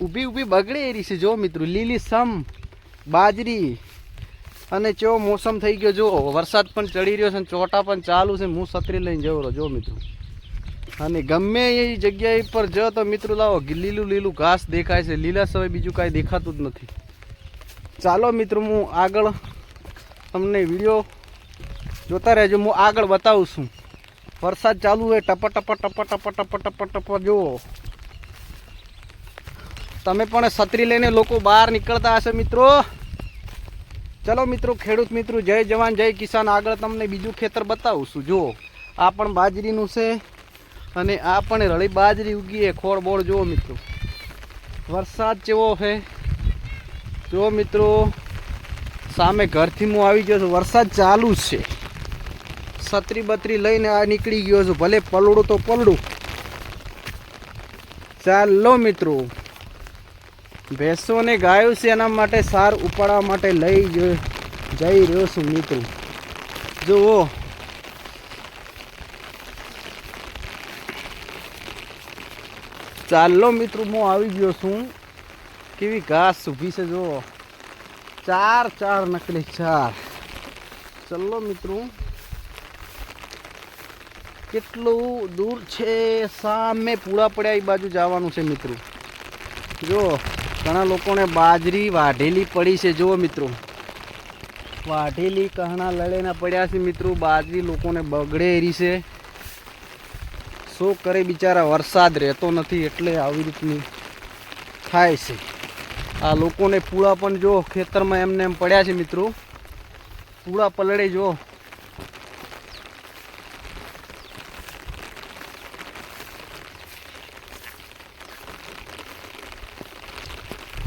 ઊભી ઊભી બગડે એ છે. જો મિત્રો, લીલી સમ, બાજરી અને ચો મોસમ થઈ ગયો. જો, વરસાદ પણ ચડી રહ્યો છે અને ચોટા પણ ચાલુ છે. હું છત્રી લઈને જવું રહ્યો જો મિત્રો, અને ગમે એ જગ્યાએ પર જો તો મિત્રો, લાવો, લીલું લીલું ઘાસ દેખાય છે. લીલા સિવાય બીજું કાંઈ દેખાતું જ નથી. ચાલો મિત્રો, હું આગળ તમને વીડિયો જોતા રહેજો. હું આગળ બતાવું છું. વરસાદ ચાલુ હોય ટપ ટપ ટપ ટપ ટપ ટપ ટપ જુઓ તમે પણ છત્રી લઈને લોકો બહાર નીકળતા હશે મિત્રો. ચલો મિત્રો, ખેડૂત મિત્રો, જય જવાન, જય કિસાન. આગળ તમને બીજું ખેતર બતાવું છું જુઓ, આ પણ બાજરીનું છે અને આ પણ રળી બાજરી ઉગી છે. ખોળ બોળ જુઓ મિત્રો. વરસાદ જેવો છે? જુઓ મિત્રો, સામે ઘરથી હું આવી ગયો છું. વરસાદ ચાલુ છે. છત્રી બત્રી લઈને આ નીકળી ગયો છું. ભલે પલડું તો પલડું ચાલો મિત્રો ભેંસો અને ગાયો છે એના માટે સાર ઉપાડવા માટે લઈ જઈ રહ્યો છું મિત્રો. જુઓ. ચાલો મિત્રો, હું આવી ગયો છું. કેવી ઘાસ ઊભી છે, જુઓ. ચાર ચાર નકલી ચાર. ચાલો મિત્રો. કેટલું દૂર છે? સામે પૂળા પડ્યા એ બાજુ જવાનું છે મિત્રો. જો ઘણા લોકોને બાજરી વાઢેલી પડી છે. જુઓ મિત્રો. વાઢેલી કહણા લડેના પડ્યા છે મિત્રો. બાજરી લોકોને બગડે એરી છે. શું કરે બિચારા? વરસાદ રહેતો નથી એટલે આવી રીતની થાય છે. આ લોકોને પૂળા પણ જો ખેતરમાં એમને એમ પડ્યા છે મિત્રો. પૂળા પલળે જો.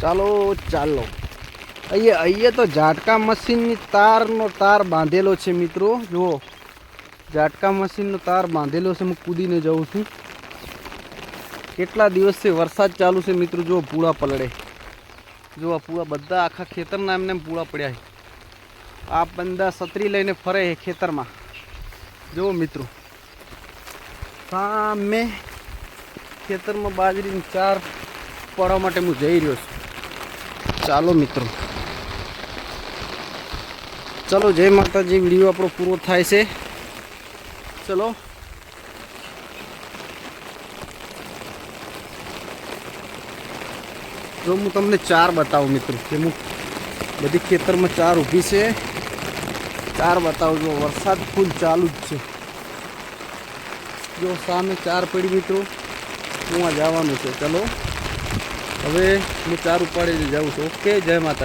ચાલો ચાલો. અહીંયા અહીંયા તો ઝાટકા મશીનની તારનો તાર બાંધેલો છે મિત્રો. જુઓ. ઝાટકા મશીનનો તાર બાંધેલો છે, હું કૂદીને જાઉં છું. કેટલા દિવસથી વરસાદ ચાલુ છે મિત્રો, જુઓ, પૂળા પલળે. જુઓ પૂળા બધા આખા ખેતરના એમને પૂળા પડ્યા છે. આ બંદા છત્રી લઈને ફરે છે ખેતરમાં. જુઓ મિત્રો. સામે ખેતરમાં બાજરીની ચાર પડવા માટે હું જઈ રહ્યો છું. ચાલો મિત્રો. ચલો, જય માતાજી. વીડિયો આપણો પૂરો થાય છે. ચલો. જો હું તમને ચાર બતાવું મિત્રો, કે હું બધી ખેતરમાં ચાર ઊભી છે. ચાર બતાવું, જો વરસાદ ફૂલ ચાલુ જ છે. જો સામે ચાર પડી મિત્રો, હું જવાનું છે. ચલો. હવે હું ચાર ઉપાડીને જાઉં છું. ઓકે જય માતાજી.